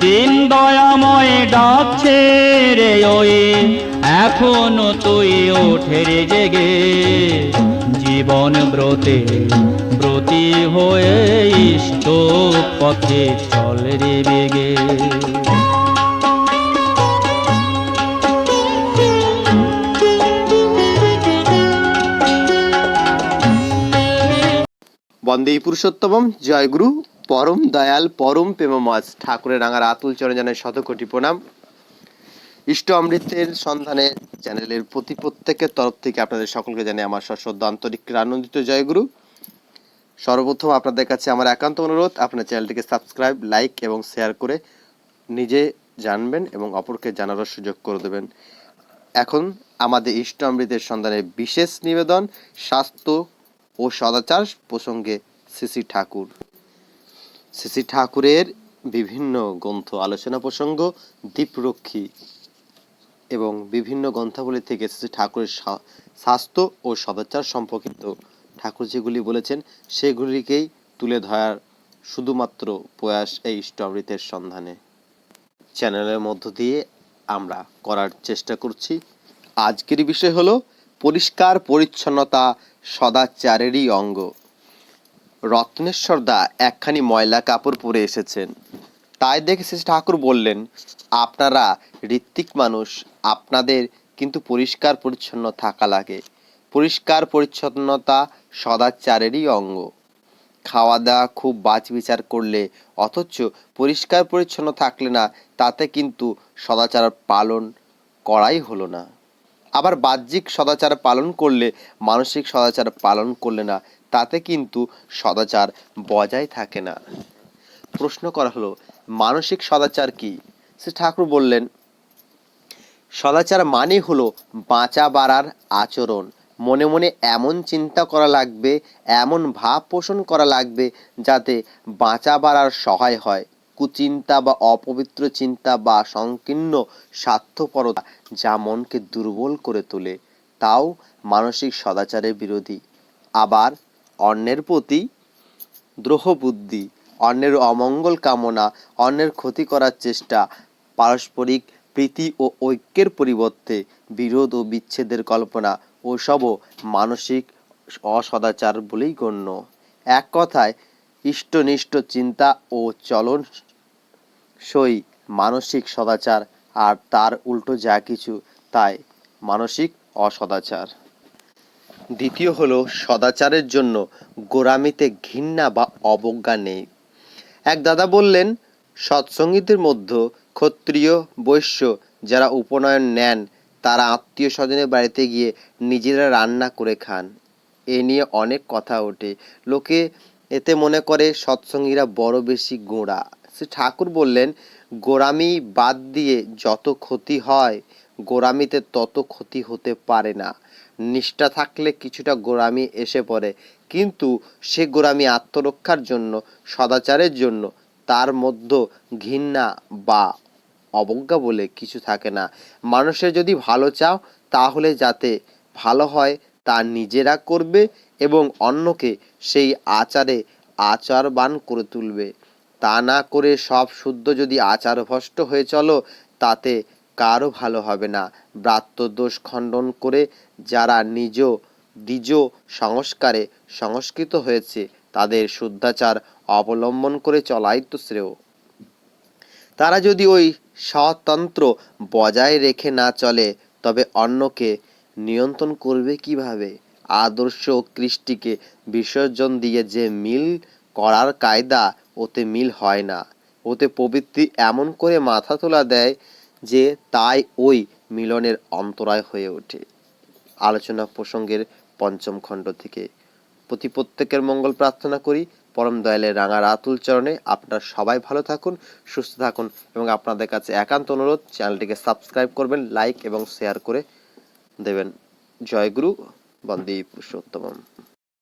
দিন দয়াময় ডাকছে রে ওই। এখনও তুই ওঠে রে জেগে। জীবন ব্রতে ব্রতি হয়ে ইষ্ট পথে চল রে বেগে। বন্দে পুরুষোত্তমম। জয়গুরু পরম দয়াল, পরম প্রেমমাজ ঠাকুরের রাঙার আতুল চরণ জানাই শত কোটি প্রণাম। ইষ্ট অমৃতের সন্ধানে চ্যানেলের প্রতি প্রত্যেকের তরফ থেকে আপনাদের সকলকে জানাই আমার সশ্রদ্ধ আন্তরিক আনন্দিত জয়গুরু। সর্বপ্রথম আপনাদের কাছে আমার একান্ত অনুরোধ, আপনার চ্যানেলটিকে সাবস্ক্রাইব, লাইক এবং শেয়ার করে নিজে জানবেন এবং অপরকে জানারও সুযোগ করে দেবেন। এখন আমাদের ইষ্ট অমৃতের সন্ধানে বিশেষ নিবেদন, স্বাস্থ্য ও সদাচার প্রসঙ্গে শ্রী ঠাকুর। শ্রী ঠাকুরের বিভিন্ন গ্রন্থ, আলোচনা প্রসঙ্গ দীপরক্ষী এবং বিভিন্ন গ্রন্থাবলী থেকে শ্রী ঠাকুরের স্বাস্থ্য ও সদাচার সম্পর্কিত ঠাকুর যেগুলি বলেছেন, সেগুলিকেই তুলে ধরার শুধুমাত্র প্রয়াস এই ইষ্ট সন্ধানে। চ্যানেলের মধ্য দিয়ে আমরা করার চেষ্টা করছি। আজকের বিষয় হলো পরিষ্কার পরিচ্ছন্নতা সদাচারেরই অঙ্গ। রত্নেশ্বর দা একখানি ময়লা কাপড় পরে এসেছেন। তাই দেখে শ্রী ঠাকুর বললেন, আপনারা ঋত্বিক মানুষ, আপনাদের কিন্তু পরিষ্কার পরিচ্ছন্ন থাকা লাগে। পরিষ্কার পরিচ্ছন্নতা সদাচারেরই অঙ্গ। খাওয়া দাওয়া খুব বাচ বিচার করলে, অথচ পরিষ্কার পরিচ্ছন্ন থাকলে না, তাতে কিন্তু সদাচার পালন করাই হলো না। আবার বাহ্যিক সদাচার পালন করলে, মানসিক সদাচার পালন করলে না, তাতে কিন্তু সদাচার বজায় থাকে না। প্রশ্ন করা হলো, মানসিক সদাচার কি? শ্রী ঠাকুর বললেন, সদাচার মানে হলো বাঁচা বাড়ার আচরণ। মনে মনে এমন চিন্তা করা লাগবে, এমন ভাব পোষণ করা লাগবে যাতে বাঁচা বাড়ার সহায় হয়। কুচিন্তা বা অপবিত্র চিন্তা বা সংকীর্ণ স্বার্থপরতা যা মনকে দুর্বল করে তোলে, তাও মানসিক সদাচারের বিরোধী। আবার অন্যের প্রতি দ্রোহ বুদ্ধি অন্যের অমঙ্গল কামনা, অন্যের ক্ষতি করার চেষ্টা, পারস্পরিক প্রীতি ও ঐক্যের পরিবর্তে বিরোধ ও বিচ্ছেদের কল্পনা, ওসবও মানসিক অসদাচার বলেই গণ্য। এক কথায় ইষ্টনিষ্ট চিন্তা ও চলন সই মানসিক সদাচার আর তার উল্টো যা কিছু, তাই মানসিক অসদাচার। দ্বিতীয় হলো সদাচারের জন্য গোরামিতে ঘৃণা বা অবজ্ঞা নেই। এক দাদা বললেন সৎসঙ্গীতের মধ্যে ক্ষত্রিয় বৈশ্য যারা উপনয়ন নেন, তারা আত্মীয় স্বজনের বাড়িতে গিয়ে নিজেরা রান্না করে খান। এ নিয়ে অনেক কথা ওঠে। লোকে এতে মনে করে সৎসঙ্গীরা বড় বেশি গোঁড়া। শ্রী ঠাকুর বললেন, গোড়ামি বাদ দিয়ে যত ক্ষতি হয়, গোড়ামিতে তত ক্ষতি হতে পারে না। নিষ্ঠা থাকলে কিছুটা গোড়ামি এসে পড়ে। কিন্তু সে গোড়ামি আত্মরক্ষার জন্য, সদাচারের জন্য, তার মধ্যে ঘৃণা বা অবজ্ঞা বলে কিছু থাকে না। মানুষের যদি ভালো চাও, তাহলে যাতে ভালো হয়, তা নিজেরা করবে এবং অন্যকে সেই আচারে আচারবান করে তুলবে। তা না করে সব শুদ্ধ যদি আচারভ্রষ্ট হয়ে চলো, তাতে কারও ভালো হবে না। ব্রাত্যদোষ খণ্ডন করে যারা নিজ দ্বিজ সংস্কারে সংস্কৃত হয়েছে, তাদের শুদ্ধাচার অবলম্বন করে চলাই তো শ্রেয়। তারা যদি ওই স্বতন্ত্র বজায় রেখে না চলে, তবে অন্যকে নিয়ন্ত্রণ করবে কীভাবে? আদর্শ কৃষ্টিকে বিসর্জন দিয়ে যে মিল করার কায়দা ওতে মিল হয় না। ওতে প্রবৃত্তি এমন করে মাথা তোলা দেয় যে তাই ওই মিলনের অন্তরায় হয়ে ওঠে। আলোচনা প্রসঙ্গের পঞ্চম খণ্ড থেকে। প্রতি প্রত্যেকের মঙ্গল প্রার্থনা করি। পরম দয়ালের রাঙা রাতুল চরণে আপনারা সবাই ভালো থাকুন, সুস্থ থাকুন এবং আপনাদের কাছে একান্ত অনুরোধ, চ্যানেলটিকে সাবস্ক্রাইব করবেন, লাইক এবং শেয়ার করে দেবেন। জয়গুরু, বন্দে পুরুষোত্তমম।